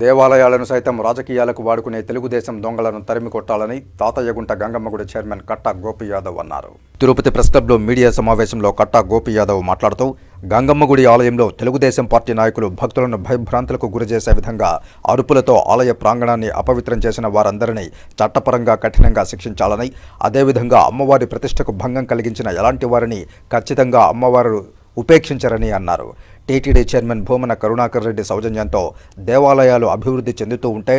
దేవాలయాలను సైతం రాజకీయాలకు వాడుకునే తెలుగుదేశం దొంగలను తరిమి కొట్టాలని తాతయ్యగుంట గంగమ్మగుడి చైర్మన్ కట్టా గోపి యాదవ్ అన్నారు. తిరుపతి ప్రెస్ క్లబ్లో మీడియా సమావేశంలో కట్టా గోపి యాదవ్ మాట్లాడుతూ గంగమ్మగుడి ఆలయంలో తెలుగుదేశం పార్టీ నాయకులు భక్తులను భయభ్రాంతులకు గురిచేసే విధంగా అరుపులతో ఆలయ ప్రాంగణాన్ని అపవిత్రం చేసిన వారందరినీ చట్టపరంగా కఠినంగా శిక్షించాలని అదేవిధంగా అమ్మవారి ప్రతిష్టకు భంగం కలిగించిన ఎలాంటి వారిని ఖచ్చితంగా అమ్మవారు ఉపేక్షించరని అన్నారు. టీటీడీ చైర్మన్ భూమన కరుణాకర్ రెడ్డి సౌజన్యంతో దేవాలయాలు అభివృద్ధి చెందుతూ ఉంటే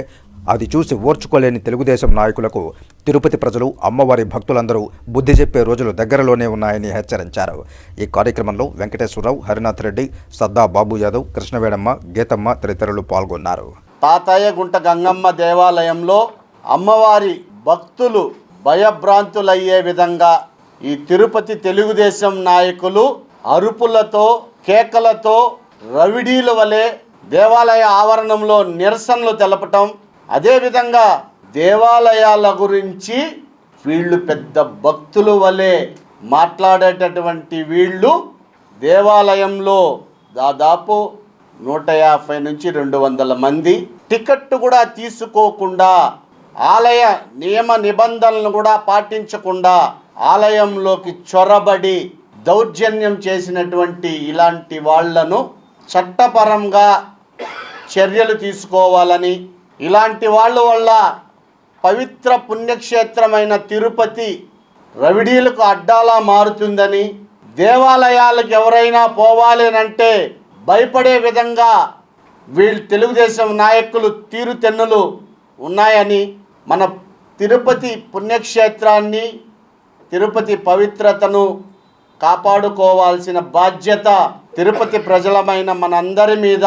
అది చూసి ఓర్చుకోలేని తెలుగుదేశం నాయకులకు తిరుపతి ప్రజలు అమ్మవారి భక్తులందరూ బుద్ధి చెప్పే రోజులు దగ్గరలోనే ఉన్నాయని హెచ్చరించారు. ఈ కార్యక్రమంలో వెంకటేశ్వరరావు హరినాథ్ రెడ్డి సద్దా బాబు యాదవ్ కృష్ణవేడమ్మ గీతమ్మ తదితరులు పాల్గొన్నారు. తాతయ్య గుంట గంగమ్మ దేవాలయంలో అమ్మవారి భక్తులు భయభ్రాంతులయ్యే విధంగా ఈ తిరుపతి తెలుగుదేశం నాయకులు అరుపులతో కేకలతో రవిడీల వలె దేవాలయ ఆవరణంలో నిరసనలు తెలపటం అదేవిధంగా దేవాలయాల గురించి వీళ్ళు పెద్ద భక్తుల వలె మాట్లాడేటటువంటి వీళ్ళు దేవాలయంలో దాదాపు నూట యాభై నుంచి రెండు వందల మంది. టికెట్ కూడా తీసుకోకుండా ఆలయ నియమ నిబంధనలను కూడా పాటించకుండా ఆలయంలోకి చొరబడి దౌర్జన్యం చేసినటువంటి ఇలాంటి వాళ్ళను చట్టపరంగా చర్యలు తీసుకోవాలని ఇలాంటి వాళ్ళ వల్ల పవిత్ర పుణ్యక్షేత్రమైన తిరుపతి రవిడీలకు అడ్డాలా మారుతుందని దేవాలయాలకు ఎవరైనా పోవాలి అంటే భయపడే విధంగా వీళ్ళు తెలుగుదేశం నాయకులు తీరుతెన్నులు ఉన్నాయని మన తిరుపతి పుణ్యక్షేత్రాన్ని తిరుపతి పవిత్రతను కాపాడుకోవాల్సిన బాధ్యత తిరుపతి ప్రజలమైన మనందరి మీద.